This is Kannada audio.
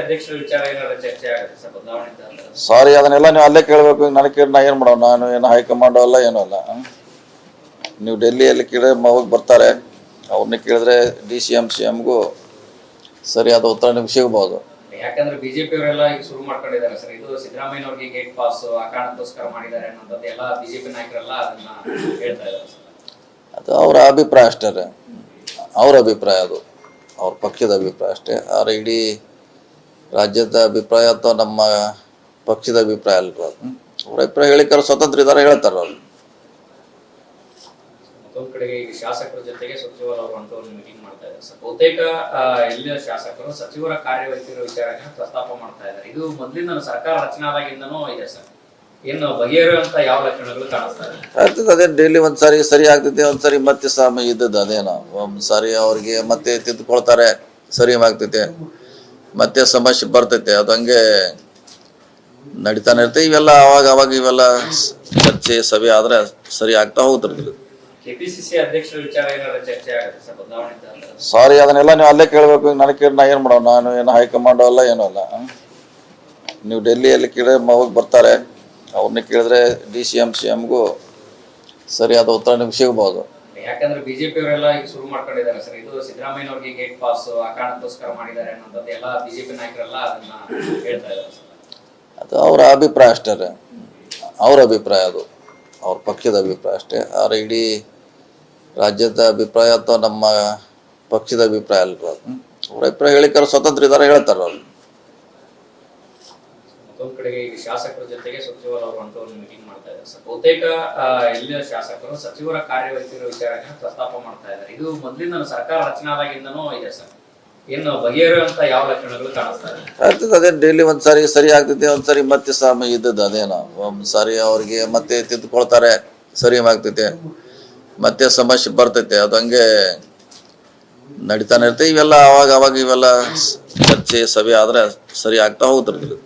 ಅಧ್ಯಕ್ಷರ ವಿಚಾರ ಏನಾದ್ರು ಚರ್ಚೆ ಆಗುತ್ತೆ ಸರ್ ಬದಲಾವಣೆ ಸಾರಿ ಅದನ್ನೆಲ್ಲ ನೀವು ಅಲ್ಲೇ ಕೇಳಬೇಕು. ನನಗೆ ಕೇಳಿ ನಾ ಏನು ಮಾಡೋಣ ನಾನು ಏನು ಹೈಕಮಾಂಡು ಅಲ್ಲ ಏನೂ ಅಲ್ಲ. ನೀವು ಡೆಲ್ಲಿಯಲ್ಲಿ ಕೇಳಿದ್ರೆ ಹೋಗಿ ಬರ್ತಾರೆ. ಅವ್ರನ್ನ ಕೇಳಿದ್ರೆ ಡಿ ಸಿ ಎಂ ಸಿ ಎಮ್ಗೂ ಸರಿಯಾದ ಉತ್ತರ ನಿಮ್ಗೆ ಸಿಗ್ಬೋದು. ಯಾಕಂದ್ರೆ ಬಿಜೆಪಿ ಅವರೆಲ್ಲ ಈಗ ಶುರು ಮಾಡ್ಕೊಂಡಿದ್ದಾರೆ ಸರ್. ಇದು ಸಿದ್ದರಾಮಯ್ಯ ಅವ್ರಿಗೆ ಗೇಟ್ ಪಾಸ್ ಆ ಕಾರಣಕ್ಕೋಸ್ಕರ ಮಾಡಿದ್ದಾರೆ ಅನ್ನೋದು ಎಲ್ಲ ಬಿಜೆಪಿ ನಾಯಕರೆಲ್ಲ ಅದನ್ನ ಹೇಳ್ತಾ ಇದ್ದಾರೆ ಸರ್. ಅದು ಅವರ ಅಭಿಪ್ರಾಯ ಅಷ್ಟೇ ಅವ್ರ ಅಭಿಪ್ರಾಯ ಅದು. ಅವ್ರ ಪಕ್ಷದ ಅಭಿಪ್ರಾಯ ಅಷ್ಟೇ. ಆದ್ರೆ ಇಡೀ ರಾಜ್ಯದ ಅಭಿಪ್ರಾಯ ಅಥವಾ ನಮ್ಮ ಪಕ್ಷದ ಅಭಿಪ್ರಾಯ ಅಲ್ಲ ಅದು ಅವ್ರ ಅಭಿಪ್ರಾಯ ಹೇಳಿಕಾರ ಸ್ವತಂತ್ರ ಇದ್ದಾರೆ ಹೇಳ್ತಾರ ಅವ್ರು. ಮತ್ತೊಂದ್ ಕಡೆಗೆ ಈಗ ಶಾಸಕರ ಜೊತೆಗೆ ಸಚಿವರು ಅವರು ಅಂತ ಒಂದು ಮೀಟಿಂಗ್ ಮಾಡ್ತಾ ಇದ್ದಾರೆ. ಸರ್ ಬಹುತೇಕ ಆ, ಎಲ್ಲ ಶಾಸಕರು ಸಚಿವರ ಕಾರ್ಯವೈಖರಿ ವಿಚಾರನ ಪ್ರಸ್ತಾಪ ಮಾಡ್ತಾ ಇದ್ದಾರೆ. ಇದು ಮೊದಲಿನ ಸರ್ಕಾರ ರಚನೆ ಆದಾಗಿಂದನೂ ಇದೆ ಸರ್. ಏನು ಬಗೆಹರಿಯುವಂತ ಯಾವ ಲಕ್ಷಣಗಳು ಕಾಣಿಸ್ತಾ ಇದೆ ಆಗ್ತದೆ ಅದೇ ಡೈಲಿ ಒಂದ್ಸಾರಿ ಸರಿ ಆಗ್ತೈತೆ ಒಂದ್ಸರಿ ಮತ್ತೆ ಸಾಮ ಇದ್ದದ್ದು ಅದೇನೋ. ಒಂದ್ಸಾರಿ ಅವ್ರಿಗೆ ಮತ್ತೆ ತಿದ್ದುಕೊಳ್ತಾರೆ ಸರಿ ಆಗ್ತೈತೆ ಮತ್ತೆ ಸಮಸ್ಯೆ ಬರ್ತೈತೆ ಅದು ಹಂಗೆ ನಡೀತಾನೆ ಇರ್ತೈತೆ. ಇವೆಲ್ಲ ಅವಾಗ ಅವಾಗ ಇವೆಲ್ಲ ಚರ್ಚೆ ಸಭೆ ಆದ್ರೆ ಸರಿ ಆಗ್ತಾ ಹೋಗ್ತಿರ್ತೀವಿ ಸರ್ ಅದನ್ನೆಲ್ಲ ನೀವು ಅಲ್ಲೇ ಕೇಳಬೇಕು. ನನಗೆ ಕೇಳಿ ನಾ ಏನು ಮಾಡೋಣ ನಾನು ಏನು ಹೈಕಮಾಂಡ್ ಅಲ್ಲ ಏನೂ ಅಲ್ಲ. ನೀವು ಡೆಲ್ಲಿಯಲ್ಲಿ ಕೇಳಿ ಹೋಗಿ ಬರ್ತಾರೆ. ಅವ್ರನ್ನ ಕೇಳಿದ್ರೆ ಡಿ ಸಿ ಎಂ ಸಿ ಎಮ್ಗೂ ಸರಿಯಾದ ಉತ್ತರ ನಿಮ್ಗೆ ಸಿಗ್ಬೋದು. ಯಾಕಂದ್ರೆ ಬಿಜೆಪಿ ಅವರೆಲ್ಲ ಈಗ ಶುರು ಮಾಡ್ಕೊಂಡಿದ್ದಾರೆ ಸರ್. ಇದು ಸಿದ್ದರಾಮಯ್ಯ ಅವ್ರಿಗೆ ಗೇಟ್ ಪಾಸ್ ಆ ಕಾರಣಕ್ಕೋಸ್ಕರ ಮಾಡಿದ್ದಾರೆ ಅನ್ನೋದ್ ಎಲ್ಲ ಬಿಜೆಪಿ ನಾಯಕರೆಲ್ಲ ಅದನ್ನ ಹೇಳ್ತಾ ಇದ್ದಾರೆ ಸರ್. ಅದು ಅವರ ಅಭಿಪ್ರಾಯ ಅಷ್ಟೇ ಅವ್ರ ಅಭಿಪ್ರಾಯ ಅದು. ಅವ್ರ ಪಕ್ಷದ ಅಭಿಪ್ರಾಯ ಅಷ್ಟೇ. ಅವ್ರ ಇಡೀ ರಾಜ್ಯದ ಅಭಿಪ್ರಾಯ ಅಥವಾ ನಮ್ಮ ಪಕ್ಷದ ಅಭಿಪ್ರಾಯ ಹ್ಮ್? ಅವ್ರ ಅಭಿಪ್ರಾಯ ಹೇಳಿಕಾರ ಸ್ವತಂತ್ರ ಇದ್ದಾರೆ ಹೇಳ್ತಾರೆ ಅವ್ರು ಕಡೆಗೆ ಈಗ ಶಾಸಕರ ಜೊತೆಗೆ ಸಚಿವರು ಅವರು ಅಂತ ಒಂದು ಮೀಟಿಂಗ್ ಮಾಡ್ತಾ ಇದ್ದಾರೆ. ಸರ್ ಬಹುತೇಕ ಎಲ್ಲ ಶಾಸಕರು ಸಚಿವರ ಕಾರ್ಯವೈಖರಿ ವಿಚಾರನ ಪ್ರಸ್ತಾಪ ಮಾಡ್ತಾ ಇದ್ದಾರೆ. ಇದು ಮೊದಲಿಂದ ಸರ್ಕಾರ ರಚನಾದಾಗಿಂದನೂ ಇದೆ ಸರ್. ಬಗೆಹರಿಯುವಂತ ಯಾವ ಲಕ್ಷಣಗಳು ಅದೇ ಡೈಲಿ ಒಂದ್ಸಾರಿ ಸರಿ ಆಗ್ತೈತಿ ಒಂದ್ಸರಿ ಮತ್ತೆ ಸಾಮ ಇದ್ದದ್ದು ಅದೇನೋ ಒಂದ್ಸಾರಿ ಅವ್ರಿಗೆ ಮತ್ತೆ ತಿದ್ಕೊಳ್ತಾರೆ, ಸರಿ ಆಗ್ತೈತೆ ಮತ್ತೆ ಸಮಸ್ಯೆ ಬರ್ತೈತೆ, ಅದು ಹಂಗೆ ನಡೀತಾನೆ ಇರ್ತೈತೆ. ಇವೆಲ್ಲ ಅವಾಗ ಅವಾಗ ಇವೆಲ್ಲ ಚರ್ಚೆ ಸಭೆ ಆದ್ರೆ ಸರಿ ಆಗ್ತಾ ಹೋಗ್ತಿರ್ತದೆ